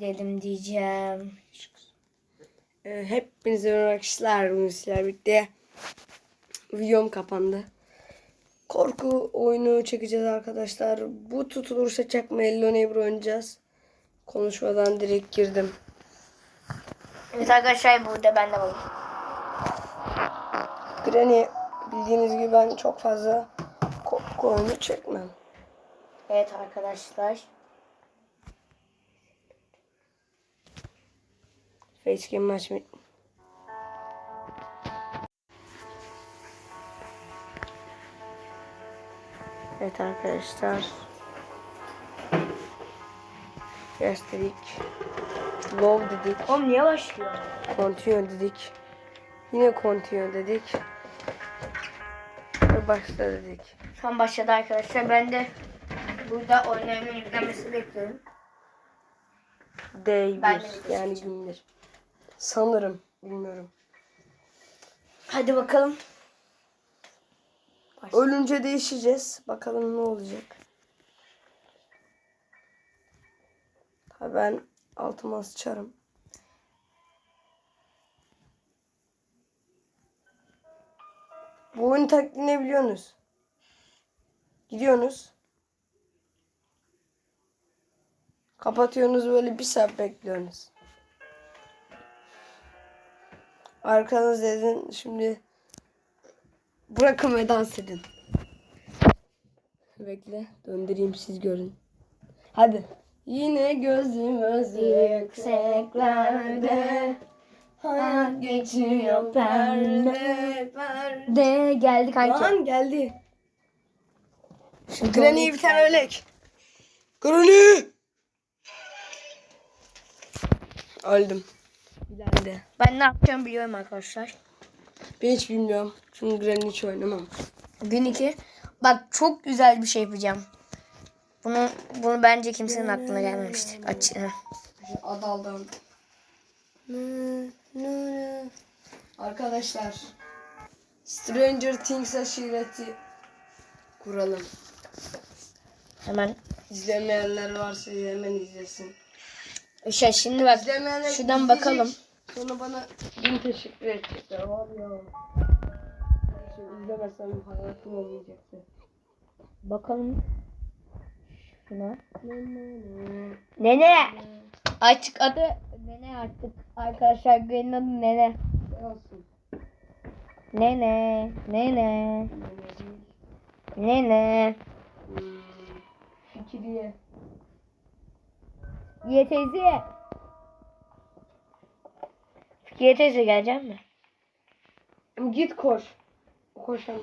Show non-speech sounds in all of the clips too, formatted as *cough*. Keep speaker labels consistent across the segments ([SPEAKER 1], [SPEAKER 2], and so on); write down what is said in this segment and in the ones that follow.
[SPEAKER 1] Dedim diyeceğim.
[SPEAKER 2] Ee, hepinize merhaba arkadaşlar. Sizlerle birlikte videom kapandı. Korku oyunu çekeceğiz arkadaşlar. Bu tutulursa çakma Hello Neighbor oynayacağız. Konuşmadan direkt girdim.
[SPEAKER 1] Evet arkadaşlar burada ben de varım.
[SPEAKER 2] Granny bildiğiniz gibi ben çok fazla korku oyunu çekmem.
[SPEAKER 1] Evet arkadaşlar.
[SPEAKER 2] Facecam açmayı. Evet arkadaşlar. Yes dedik. Low dedik.
[SPEAKER 1] Oğlum niye başlıyor?
[SPEAKER 2] Continue dedik. Yine continue dedik. Ve başla dedik.
[SPEAKER 1] An başladı arkadaşlar. Ben de burada oynayanın yüklenmesini bekliyorum.
[SPEAKER 2] Day 1 yani günler. Sanırım. Bilmiyorum.
[SPEAKER 1] Hadi bakalım.
[SPEAKER 2] Ölünce değişeceğiz. Bakalım ne olacak. Ha ben altıma sıçarım. Bu oyun taktiğini biliyorsunuz. Gidiyorsunuz. Kapatıyorsunuz böyle bir saat bekliyorsunuz. Arkanız dedin şimdi bırakın ve dans edin. Bekle döndüreyim siz görün. Hadi. Yine gözümüz yükseklerde Hayat geçiyor perde perde
[SPEAKER 1] De geldi kanki.
[SPEAKER 2] Lan geldi. Şu Granny'yi bir tane ölek. Granny! Öldüm. Güzeldi.
[SPEAKER 1] Ben ne yapacağımı biliyorum arkadaşlar.
[SPEAKER 2] Ben hiç bilmiyorum. Çünkü Granny hiç oynamam.
[SPEAKER 1] Gün 2. Bak çok güzel bir şey yapacağım. Bunu bunu bence kimsenin aklına gelmemiştir. Aç.
[SPEAKER 2] Adaldan. Arkadaşlar. Stranger Things aşireti kuralım.
[SPEAKER 1] Hemen.
[SPEAKER 2] İzlemeyenler varsa hemen izlesin.
[SPEAKER 1] Şey şimdi bak. Şuradan
[SPEAKER 2] izleyecek,
[SPEAKER 1] bakalım.
[SPEAKER 2] Sonra bana bin teşekkür edecekler. Var ya. Şimdi izlemesem hayatım olmayacaktı.
[SPEAKER 1] Bakalım. Şuna. Nene. Açık adı Nene artık. Arkadaşlar Gwen'in adı Nene.
[SPEAKER 2] Ne olsun?
[SPEAKER 1] Nene. Nene. Nene.
[SPEAKER 2] Hmm. Fikriye.
[SPEAKER 1] Fikiye teyze. Fikiye teyze gelecek mi?
[SPEAKER 2] Git koş. Koşamam.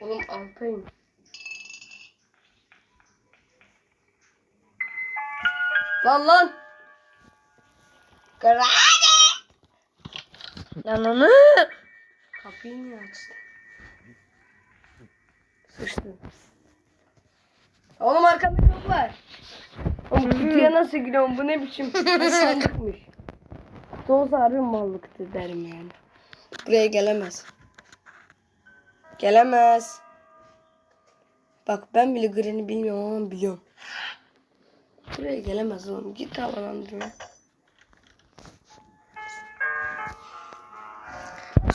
[SPEAKER 2] Oğlum altayım. Lan lan. Grani.
[SPEAKER 1] Ananı.
[SPEAKER 2] Kapıyı niye açtın? Sıçtı. Oğlum arkanda çok var. Oğlum kutuya nasıl giriyorum? Bu ne biçim Bu sandıkmış. Kutu olsa harbi mallıktı derim yani. Buraya gelemez. Gelemez. Bak ben bile Granny bilmiyorum ama biliyorum. Buraya gelemez oğlum. Git havalandırma.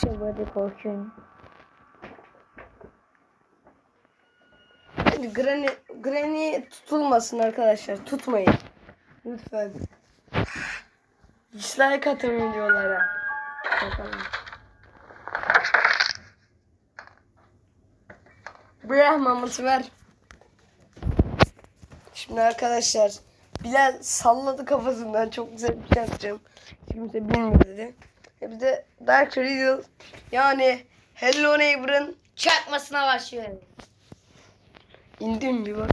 [SPEAKER 1] Şey böyle korkuyorum.
[SPEAKER 2] Hadi Granny, Granny tutulmasın arkadaşlar. Tutmayın. Lütfen. Dislike atın videolara. Bakalım. Bırak maması ver. Şimdi arkadaşlar Bilal salladı kafasından çok güzel bir şey yapacağım. Kimse bilmiyor dedi. E bir de Dark Riddle yani Hello Neighbor'ın
[SPEAKER 1] Çakmasına başlıyorum.
[SPEAKER 2] İndi mi bir bak.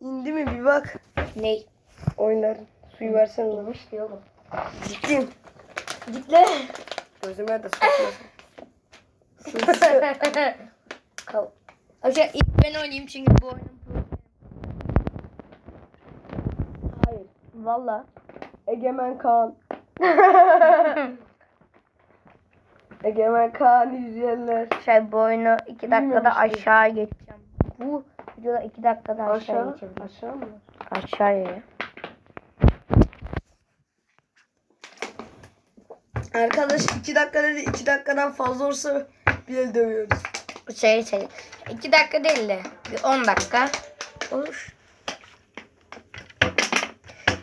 [SPEAKER 2] İndi mi bir bak.
[SPEAKER 1] Ney?
[SPEAKER 2] Oynar. Suyu versene.
[SPEAKER 1] Olmuş diyor oğlum.
[SPEAKER 2] Gittim.
[SPEAKER 1] Gitle.
[SPEAKER 2] Gözüme de sokmasın.
[SPEAKER 1] Kal. Arkadaşlar ilk ben oynayayım çünkü bu oyunun
[SPEAKER 2] Hayır.
[SPEAKER 1] Valla.
[SPEAKER 2] Egemen Kaan. *laughs* Egemen Kaan izleyenler.
[SPEAKER 1] Şey bu oyunu 2 dakikada
[SPEAKER 2] Bilmiyormuş
[SPEAKER 1] aşağı geçeceğim. Bu videoda 2 dakikada aşağı,
[SPEAKER 2] Aşağı,
[SPEAKER 1] geçebilirim.
[SPEAKER 2] aşağı mı?
[SPEAKER 1] Aşağıya.
[SPEAKER 2] Arkadaş 2 dakika dedi 2 dakikadan fazla olursa bile dövüyoruz.
[SPEAKER 1] Şey şey. 2 dakika değil de bir 10 dakika olur.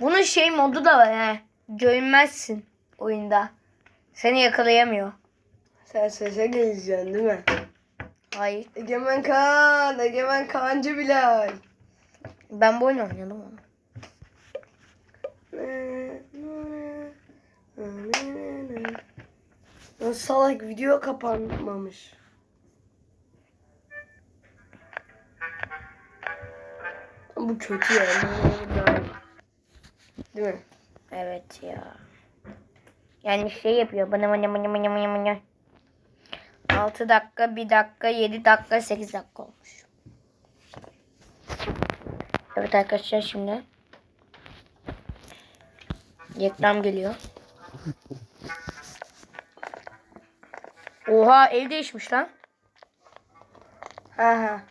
[SPEAKER 1] Bunun şey modu da var he. Görünmezsin oyunda. Seni yakalayamıyor.
[SPEAKER 2] Sen sese geleceksin değil mi?
[SPEAKER 1] Hayır.
[SPEAKER 2] Egemen Kaan, Egemen Kaan'cı Bilal.
[SPEAKER 1] Ben bu oyunu oynadım onu.
[SPEAKER 2] Salak video kapanmamış. Bu kötü ya. Değil mi?
[SPEAKER 1] Evet ya. Yani şey yapıyor. Bana bana bana bana bana bana. 6 dakika, 1 dakika, 7 dakika, 8 dakika olmuş. Evet arkadaşlar şimdi. Reklam geliyor. Oha ev değişmiş lan.
[SPEAKER 2] Ha ha.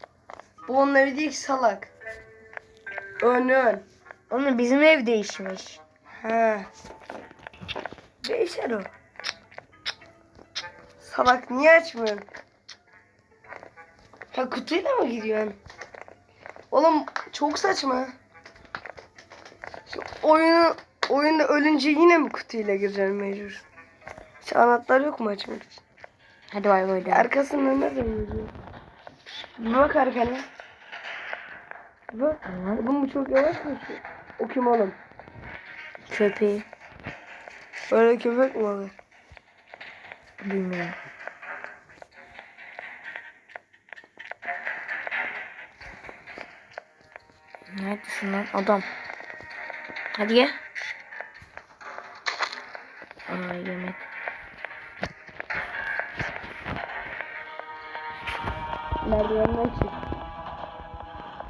[SPEAKER 2] Bu onun evi değil ki salak. Ön ön.
[SPEAKER 1] Onun bizim ev değişmiş.
[SPEAKER 2] Ha. Değişer o. Salak niye açmıyorsun? Ha kutuyla mı gidiyorsun? Oğlum çok saçma. Şu oyunu oyunda ölünce yine mi kutuyla gireceksin mecbur? Hiç anahtar yok mu açmak için?
[SPEAKER 1] Hadi bay bay. de.
[SPEAKER 2] Arkasında ne duruyor? Bir bak arkana. Bir Bak. Oğlum bu çok yavaş mı? O kim oğlum?
[SPEAKER 1] Köpeği.
[SPEAKER 2] Öyle köpek mi olur?
[SPEAKER 1] Bilmiyorum. Neredesin lan adam? Hadi gel. Aa yemek.
[SPEAKER 2] Merdivenden çık.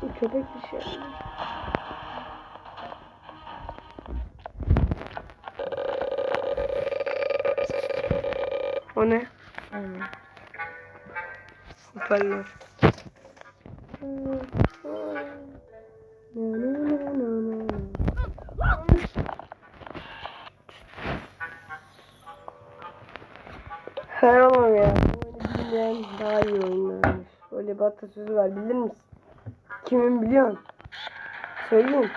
[SPEAKER 2] Bu köpek bir şey. O ne?
[SPEAKER 1] Aynen.
[SPEAKER 2] Hoparlör. Her bir atasözü var bilir misin? Kimin biliyorsun? Söyleyeyim.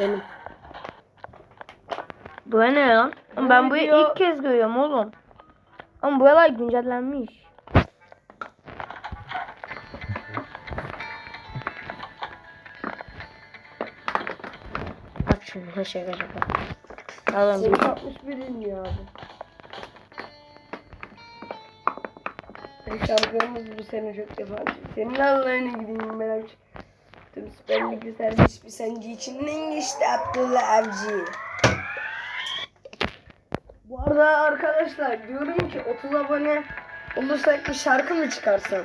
[SPEAKER 2] Benim.
[SPEAKER 1] Bu ne lan?
[SPEAKER 2] Bu
[SPEAKER 1] ben bu
[SPEAKER 2] video-
[SPEAKER 1] ilk kez görüyorum oğlum. Ama buralar güncellenmiş. Aç şunu şaka şaka. Bir
[SPEAKER 2] 61 inmiyor abi. Şampiyonumuz bu sene çok yabancı. Senin Allah'ına gideyim ben abi. Tüm Süper Lig'de serbest bir sence içinden geçti Abdullah Avcı. Bu arada arkadaşlar diyorum ki 30 abone olursak bir şarkı mı çıkarsam?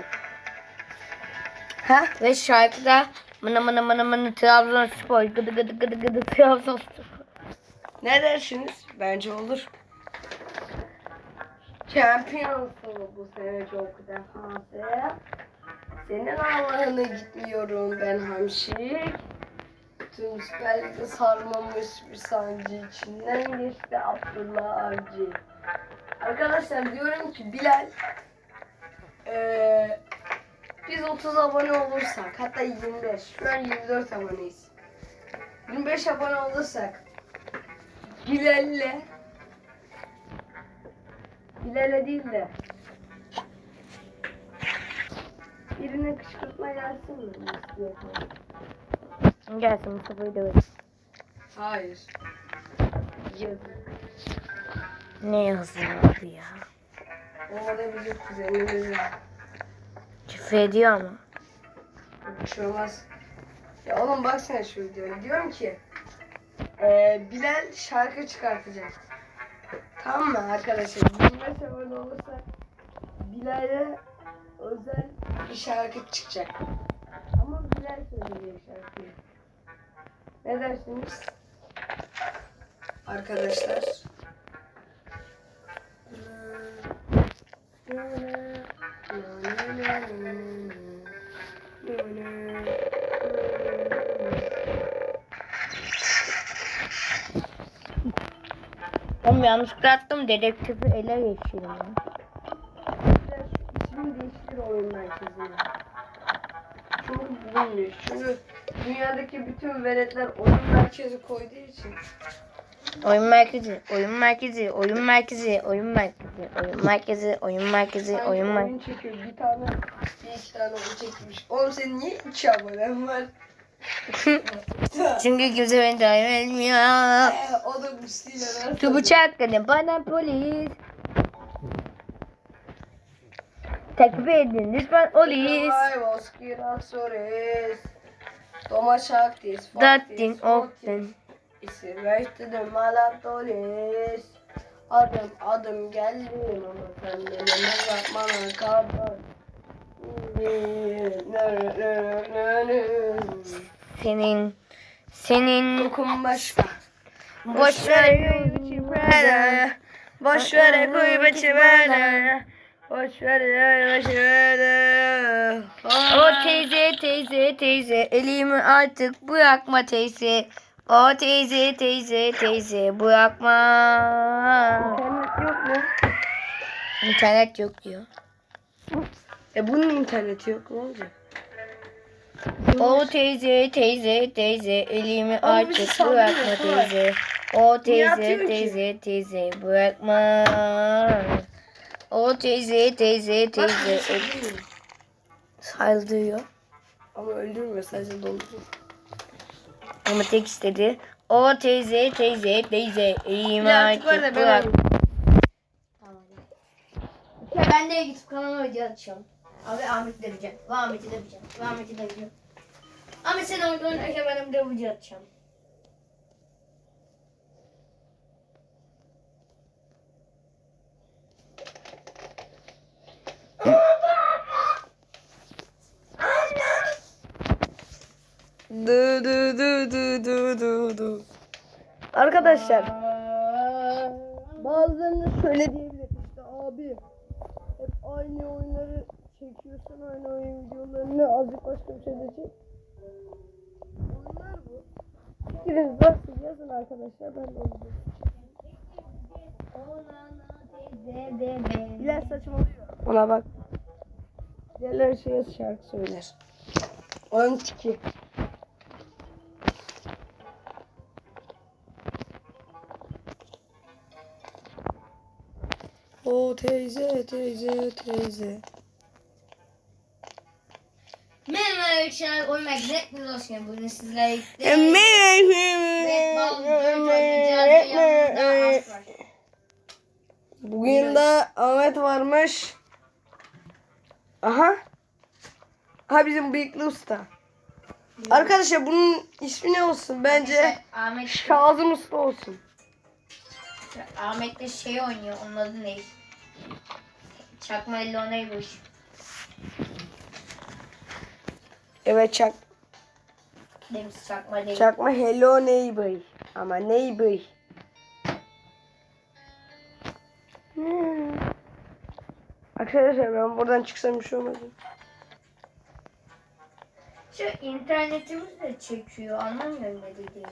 [SPEAKER 2] Ha?
[SPEAKER 1] Ve şarkıda mına mına mına mına Trabzonspor gıdı gıdı gıdı gıdı Trabzonspor.
[SPEAKER 2] Ne dersiniz? Bence olur. Şampiyon sonu bu sene çok defansı. Senin Allah'ına gitmiyorum ben hamşik. Tüm Süper Lig'de sarmamış bir sancı içinden geçti Abdullah Avcı. Arkadaşlar diyorum ki Bilal eee, biz 30 abone olursak hatta 25 şu an 24 aboneyiz. 25 abone olursak Bilal'le Bilal'e değil de birine kışkırtma gelsin mi?
[SPEAKER 1] Gelsin Mustafa'yı dövelim.
[SPEAKER 2] Hayır. Yazık.
[SPEAKER 1] Ne yazıyor abi ya?
[SPEAKER 2] O da bizim kuzenimiz ya.
[SPEAKER 1] Küfür ediyor ama.
[SPEAKER 2] Bir şey olmaz. Ya oğlum baksana şu videoya. Diyorum ki eee Bilal şarkı çıkartacak. Tamam arkadaşlar? 25 abone olursak Bilal'e özel bir şarkı çıkacak. Ama Bilal söyleyecek şarkıyı. Ne dersiniz? Arkadaşlar.
[SPEAKER 1] Ee, Oğlum yanlışlıkla attım dedektifi ele geçirdim.
[SPEAKER 2] İsmini değiştir oyun merkezine. Çünkü bulunmuyor. Çünkü dünyadaki bütün veletler oyun merkezi koyduğu için.
[SPEAKER 1] Oyun merkezi, oyun merkezi, oyun merkezi, oyun merkezi, oyun merkezi, oyun merkezi,
[SPEAKER 2] Sanki
[SPEAKER 1] oyun
[SPEAKER 2] oyun,
[SPEAKER 1] merkezi.
[SPEAKER 2] çekiyor. Bir tane, bir iki tane oyun çekmiş. Oğlum senin niye iki abonen var? *laughs*
[SPEAKER 1] Çünkü kimse beni takip etmiyor. *laughs*
[SPEAKER 2] O da Musti'yle
[SPEAKER 1] Şu bıçak ne bana polis. Takip edin lütfen polis.
[SPEAKER 2] Ay, vos girasoles. Toma şaktis.
[SPEAKER 1] Dattin okten.
[SPEAKER 2] İsim de malatoles. Adım adım geldim ama benim yapmana kadar.
[SPEAKER 1] Senin, senin
[SPEAKER 2] Dokun başka.
[SPEAKER 1] boş ver bana.
[SPEAKER 2] Boş ver gurbeti bana. Boş ver gurbeti bana.
[SPEAKER 1] O teyze teyze teyze elimi artık bırakma teyze. O teyze teyze teyze bırakma.
[SPEAKER 2] İnternet yok mu?
[SPEAKER 1] İnternet yok diyor.
[SPEAKER 2] E bunun interneti yok ne olacak?
[SPEAKER 1] O teyze teyze teyze elimi
[SPEAKER 2] Ama
[SPEAKER 1] artık
[SPEAKER 2] bizi sallıyor,
[SPEAKER 1] bırakma teyze. O teyze
[SPEAKER 2] atıyor ki?
[SPEAKER 1] teyze teyze bırakma. O teyze teyze teyze el- sallıyor.
[SPEAKER 2] Ama öldürmüyor sadece dolduruyor.
[SPEAKER 1] Ama tek istedi. O teyze teyze teyze elimi
[SPEAKER 2] Ya artık var
[SPEAKER 1] artık
[SPEAKER 2] da ben
[SPEAKER 1] bırak.
[SPEAKER 2] öldüm.
[SPEAKER 1] Ya ben de YouTube kanalıma video atacağım. Abi Ahmet'i döveceğim. Ve Ahmet'i döveceğim. Ve Ahmet'i döveceğim. Ahmet sen orada oynarken ben de video atacağım.
[SPEAKER 2] Du du du du du du du. Arkadaşlar bazılarını şöyle çekiyorsun aynı oyun videolarını azıcık başka bir şey de çek. Oyunlar bu. Fikriniz varsa yazın arkadaşlar ben de izleyeyim. Bilal saçmalıyor. Ona bak. Diğerleri şeye şarkı söyler. Onun tiki. O teyze teyze teyze.
[SPEAKER 1] Merhaba arkadaşlar, oyun merkezine hepiniz hoş geldiniz. Bugün sizlerle birlikte.
[SPEAKER 2] Bugün de Ahmet varmış. Aha. Ha bizim bıyıklı usta. Arkadaşlar bunun ismi ne olsun? Bence
[SPEAKER 1] Ahmet,
[SPEAKER 2] Kazım Usta olsun.
[SPEAKER 1] Ahmet de şey oynuyor, onun adı ne? Çakma elli onaymış.
[SPEAKER 2] Evet çak,
[SPEAKER 1] Demiş çakma değil.
[SPEAKER 2] çakma Hello Neighbor. Ama Neighbor. Hmm. Arkadaşlar ben buradan çıksam bir şey olmaz.
[SPEAKER 1] Şu internetimiz de çekiyor, anlamıyorum ne dediğini.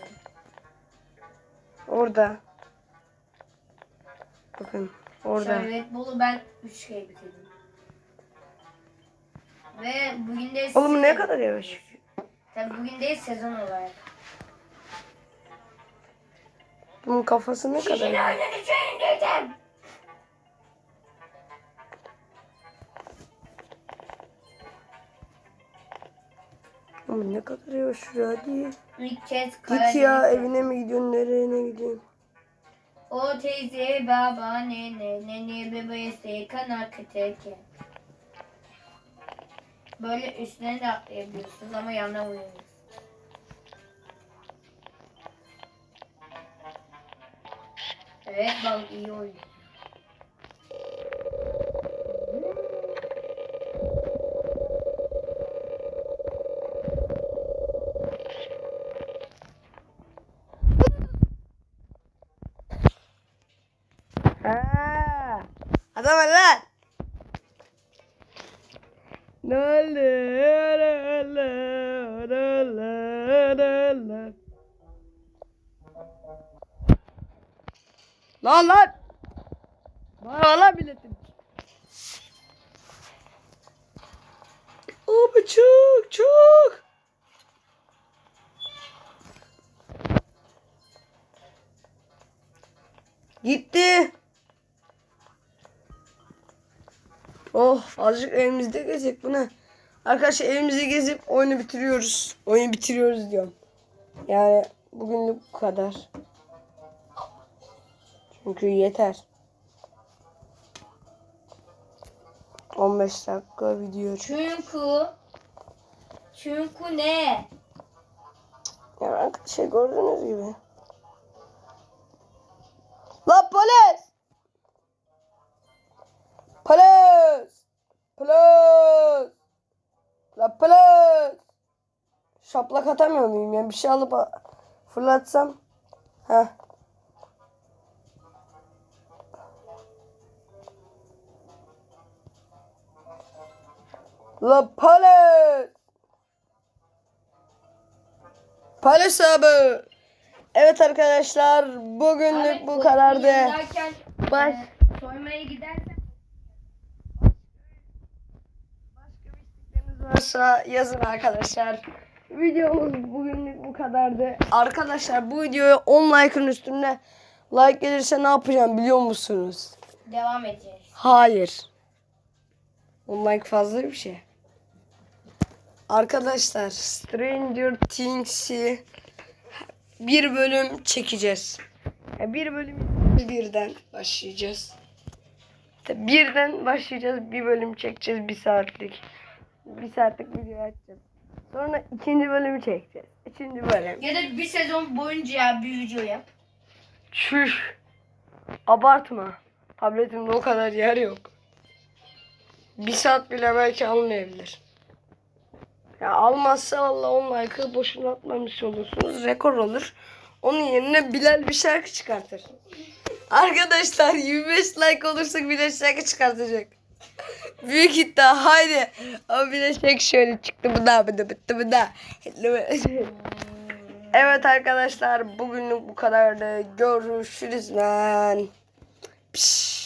[SPEAKER 2] Orada. Bakın orada.
[SPEAKER 1] Şu Red Bull'u ben 3 kere bitirdim. Ve bugün de
[SPEAKER 2] Oğlum ne kadar yavaş.
[SPEAKER 1] Tabii bugün değil sezon olarak.
[SPEAKER 2] Bunun kafası ne kadar yavaş. Oğlum ne kadar yavaş şuraya hadi.
[SPEAKER 1] İlk kez
[SPEAKER 2] Git ya evine mi gidiyorsun nereye ne gidiyorsun?
[SPEAKER 1] O teyze baba nene nene bebesi kana kıteke. Böyle üstüne de atlayabiliyorsunuz ama yanına vuruyorsunuz. Evet bal iyi oyun.
[SPEAKER 2] Ha. Adam lan. Lan lan. Bana lan biletim. Abi çık çık. Gitti. Oh azıcık evimizde gezecek bu ne? Arkadaşlar evimizi gezip oyunu bitiriyoruz. Oyunu bitiriyoruz diyorum. Yani bugünlük bu kadar. Çünkü yeter. 15 dakika video.
[SPEAKER 1] Çünkü çünkü ne?
[SPEAKER 2] Yani arkadaşlar gördüğünüz gibi. La polis! Polis! Polis! La polis! Şaplak atamıyor muyum ya? Bir şey alıp fırlatsam. Heh. La polis! Polis abi! Evet arkadaşlar bugünlük bu kadardı. Baş.
[SPEAKER 1] soymaya gidersen
[SPEAKER 2] varsa yazın arkadaşlar. Videomuz bugünlük bu kadardı. Arkadaşlar bu videoya 10 like'ın üstünde like gelirse ne yapacağım biliyor musunuz?
[SPEAKER 1] devam edeceğiz.
[SPEAKER 2] Hayır. 10 like fazla bir şey. Arkadaşlar Stranger Things'i bir bölüm çekeceğiz. Bir bölüm birden başlayacağız. Birden başlayacağız. Bir bölüm çekeceğiz bir saatlik. Bir saatlik video açacağız. Sonra ikinci bölümü çekeceğiz. Üçüncü bölüm.
[SPEAKER 1] Ya da bir sezon boyunca bir video yap.
[SPEAKER 2] Çüş. Abartma. Tabletimde o kadar yer yok. Bir saat bile belki almayabilir. Ya almazsa valla 10 like'ı boşuna atmamış olursunuz. Rekor olur. Onun yerine Bilal bir şarkı çıkartır. Arkadaşlar 25 like olursa Bilal şarkı çıkartacak. Büyük iddia haydi. Ama Bilal şarkı şöyle çıktı bu da bu da bitti bu da. *laughs* Evet arkadaşlar bugünlük bu kadardı. Görüşürüz lan. Piş.